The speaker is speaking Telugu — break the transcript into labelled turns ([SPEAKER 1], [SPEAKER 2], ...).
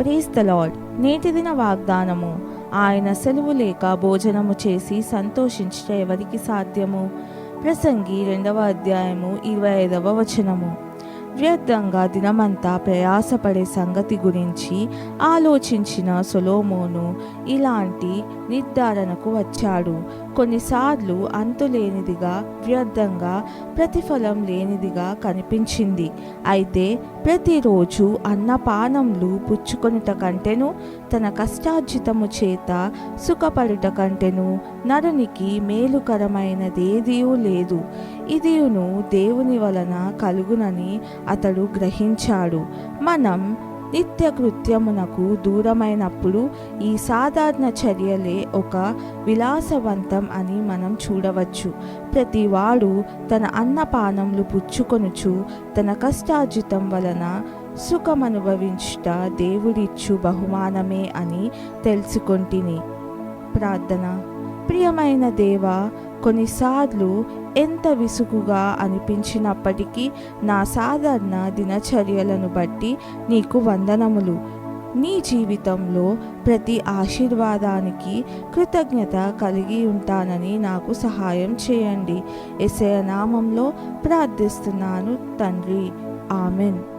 [SPEAKER 1] ప్రేస్ ద లాడ్ నేటి దిన వాగ్దానము ఆయన సెలవు లేక భోజనము చేసి సంతోషించట ఎవరికి సాధ్యము. ప్రసంగి రెండవ అధ్యాయము ఇరవై ఐదవ వచనము. వ్యర్థంగా దినమంతా ప్రయాసపడే సంగతి గురించి ఆలోచించిన సొలోమోను ఇలాంటి నిర్ధారణకు వచ్చాడు. కొన్నిసార్లు అంతులేనిదిగా వ్యర్థంగా ప్రతిఫలం లేనిదిగా కనిపించింది. అయితే ప్రతిరోజు అన్నపానములు పుచ్చుకొనుట కంటేను తన కష్టార్జితము చేత సుఖపడుట కంటెను నరునికి మేలుకరమైనదేదీ లేదు. ఇదియును దేవుని వలన కలుగునని అతడు గ్రహించాడు. మనం నిత్య కృత్యమునకు దూరమైనప్పుడు ఈ సాధారణ చర్యలే ఒక విలాసవంతం అని మనం చూడవచ్చు. ప్రతివాడు తన అన్నపానములు పుచ్చుకొనుచు తన కష్టార్జితం వలన సుఖమనుభవించుట దేవుడిచ్చు బహుమానమే అని తెలుసుకొంటిని. ప్రార్థన. ప్రియమైన దేవ కొన్నిసార్లు ఎంత విసుగుగా అనిపించినప్పటికీ నా సాధారణ దినచర్యలను బట్టి నీకు వందనములు. నీ జీవితంలో ప్రతి ఆశీర్వాదానికి కృతజ్ఞత కలిగి ఉంటానని నాకు సహాయం చేయండి. ఎసయ నామంలో ప్రార్థిస్తున్నాను తండ్రి. ఆమెన్.